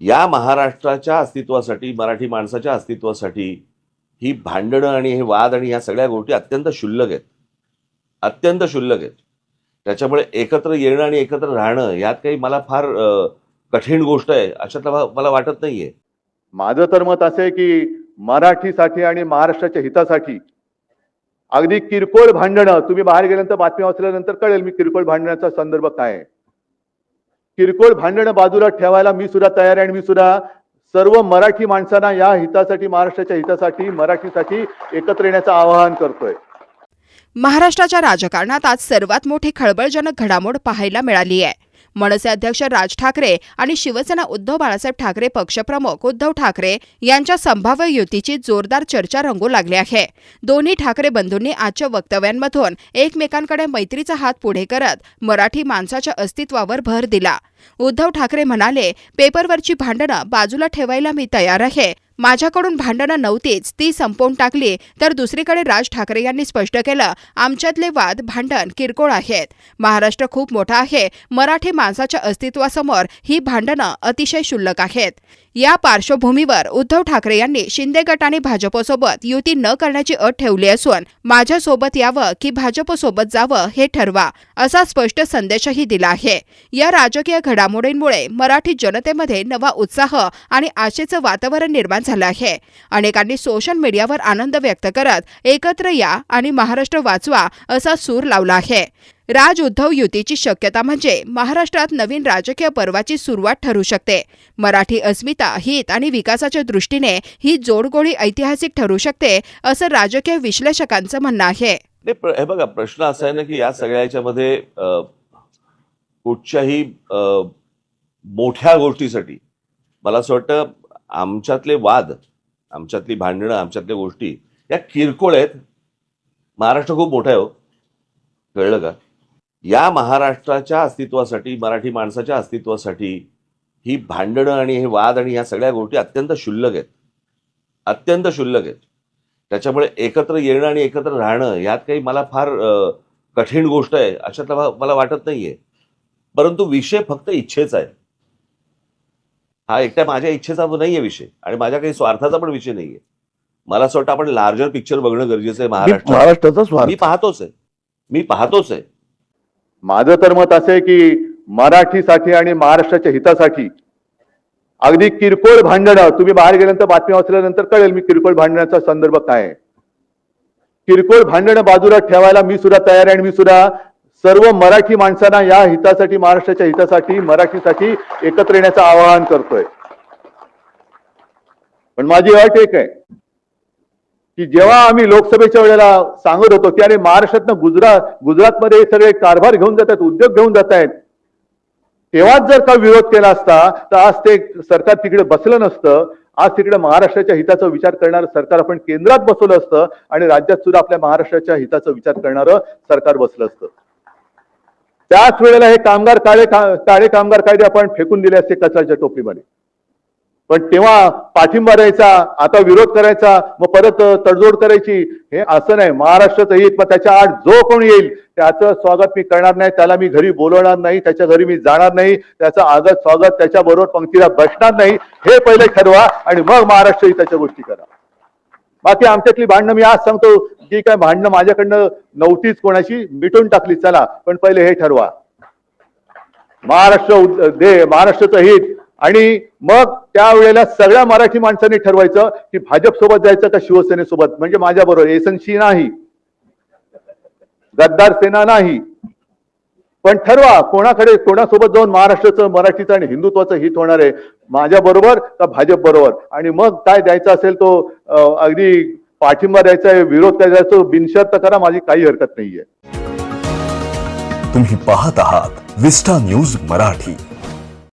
या महाराष्ट्राच्या अस्तित्वासाठी मराठी माणसाच्या अस्तित्वासाठी ही भांडणं आणि हे वाद आणि ह्या सगळ्या गोष्टी अत्यंत क्षुल्लक आहेत. अत्यंत क्षुल्लक आहेत. त्याच्यामुळे एकत्र येणं आणि एकत्र राहणं यात काही मला फार कठीण गोष्ट आहे अशातला मला वाटत नाहीये. माझं तर मत असं आहे की मराठीसाठी आणि महाराष्ट्राच्या हितासाठी अगदी किरकोळ भांडणं तुम्ही बाहेर गेल्यानंतर बातमी वाचल्यानंतर कळेल मी किरकोळ भांडणाचा संदर्भ काय आहे. किरकोळ भांडणं बाजूला ठेवायला मी सुद्धा तयार आहे आणि मी सुद्धा सर्व मराठी माणसांना या हितासाठी महाराष्ट्राच्या हितासाठी मराठीसाठी एकत्र येण्याचं आवाहन करतोय. महाराष्ट्राच्या राजकारणात आज सर्वात मोठी खळबळजनक घडामोड पाहायला मिळाली आहे. मनसे अध्यक्ष राज ठाकरे आणि शिवसेना उद्धव बाळासाहेब ठाकरे पक्षप्रमुख उद्धव ठाकरे यांच्या संभाव्य युतीची जोरदार चर्चा रंगू लागली आहे. दोन्ही ठाकरे बंधूंनी आजच्या वक्तव्यांमधून एकमेकांकडे मैत्रीचा हात पुढे करत मराठी माणसाच्या अस्तित्वावर भर दिला. उद्धव ठाकरे म्हणाले पेपरवरची भांडणं बाजूला ठेवायला मी तयार आहे. माझ्याकडून भांडणं नव्हतीच ती संपवून टाकली तर दुसरीकडे राज ठाकरे यांनी स्पष्ट केलं आमच्यातले वाद भांडण किरकोळ आहेत. महाराष्ट्र खूप मोठा आहे मराठी माणसाच्या अस्तित्वासमोर ही भांडणं अतिशय क्षुल्लक आहेत. या पार्श्वभूमीवर उद्धव ठाकरे यांनी शिंदे गट आणि भाजपसोबत युती न करण्याची अट ठेवली असून माझ्यासोबत यावं की भाजपसोबत जावं हे ठरवा असा स्पष्ट संदेशही दिला आहे. या राजकीय घडामोडींमुळे मराठी जनतेमध्ये नवा उत्साह आणि आशेचं वातावरण निर्माण झालं आहे. अनेकांनी सोशल मीडियावर आनंद व्यक्त करत एकत्र या आणि महाराष्ट्र वाचवा असा सूर लावला आहे. राज उद्धव युतीची शक्यता म्हणजे महाराष्ट्रात नवीन राजकीय पर्वाची सुरुवात ठरू शकते. मराठी अस्मिता हित आणि विकासाच्या दृष्टीने ही जोडगोळी ऐतिहासिक ठरू शकते असं राजकीय विश्लेषकांचं म्हणणं आहे. हे बघा प्रश्न असा आहे ना की या सगळ्या याच्यामध्ये कुठच्याही मोठ्या गोष्टीसाठी मला असं वाटतं आमच्यातले वाद आमच्यातली भांडणं आमच्यातल्या गोष्टी या किरकोळ आहेत. महाराष्ट्र खूप मोठा आहे हो. कळलं का? या महाराष्ट्राच्या अस्तित्वासाठी मराठी माणसाच्या अस्तित्वासाठी ही भांडणं आणि हे वाद आणि ह्या सगळ्या गोष्टी अत्यंत शुल्लक आहेत. अत्यंत क्षुल्लक आहेत. त्याच्यामुळे एकत्र येणं आणि एकत्र राहणं यात काही मला फार कठीण गोष्ट आहे अशातला मला वाटत नाही आहे परंतु विषय फक्त इच्छेचा आहे. हा एकट्या माझ्या इच्छेचा नाहीये विषय आणि माझ्या काही स्वार्थाचा पण विषय नाहीये. मला असं वाटतं आपण लार्जर पिक्चर बघणं गरजेचं आहे महाराष्ट्र महाराष्ट्राचा मी पाहतोच आहे. मी पाहतोच आहे. माझं तर मत असं आहे की मराठीसाठी आणि महाराष्ट्राच्या हितासाठी अगदी किरकोळ भांडणं तुम्ही बाहेर गेल्यानंतर बातमी वाचल्यानंतर कळेल मी किरकोळ भांडण्याचा संदर्भ काय आहे. किरकोळ भांडणं बाजूला ठेवायला मी सुद्धा तयार आहे आणि मी सुद्धा सर्व मराठी माणसांना या हितासाठी महाराष्ट्राच्या हितासाठी मराठीसाठी एकत्र येण्याचं आवाहन करतोय. पण माझी अट एक आहे की जेव्हा आम्ही लोकसभेच्या वेळेला सांगत होतो की अरे महाराष्ट्रातनं गुजरात गुजरातमध्ये सगळे कारभार घेऊन जात आहेत उद्योग घेऊन जात आहेत तेव्हाच जर का विरोध केला असता तर आज ते सरकार तिकडे बसलं नसतं आज तिकडे महाराष्ट्राच्या हिताचा विचार करणारं सरकार आपण केंद्रात बसवलं असतं आणि राज्यात सुद्धा आपल्या महाराष्ट्राच्या हिताचा विचार करणारं सरकार बसलं असतं. त्याच वेळेला हे कामगार काळे काळे कामगार कायदे आपण फेकून दिले असते कचऱ्याच्या टोपलीमध्ये. पण तेव्हा पाठिंबा द्यायचा आता विरोध करायचा मग परत तडजोड करायची हे असं नाही. महाराष्ट्राचं हित मग त्याच्या आड जो कोण येईल त्याचं स्वागत मी करणार नाही त्याला मी घरी बोलवणार नाही त्याच्या घरी मी जाणार नाही त्याचं आगत स्वागत त्याच्या बरोबर पंक्तीला बसणार नाही हे पहिले ठरवा आणि मग महाराष्ट्र हिताच्या गोष्टी करा. बाकी आमच्यातली भांडणं मी आज सांगतो जी काय भांडणं माझ्याकडनं नव्हतीच कोणाशी मिटून टाकली चला. पण पहिले हे ठरवा. महाराष्ट्र दे महाराष्ट्राचं हित. आणि मग त्यावेळेला सगळ्या मराठी माणसांनी ठरवायचं की भाजप सोबत जायचं का शिवसेनेसोबत? म्हणजे माझ्या बरोबर एसनशी नाही. गद्दार सेना नाही. पण ठरवा कोणाकडे कोणासोबत जाऊन महाराष्ट्राचं मराठीचं आणि हिंदुत्वाचं हित होणार आहे? माझ्या बरोबर का भाजप बरोबर आणि मग काय द्यायचा असेल तो अगदी पाठिंबा द्यायचा आहे विरोध करायचा आहे, तो बिनशर्त करा माझी काही हरकत नाहीये. तुम्ही पाहत आहात विस्टा न्यूज मराठी.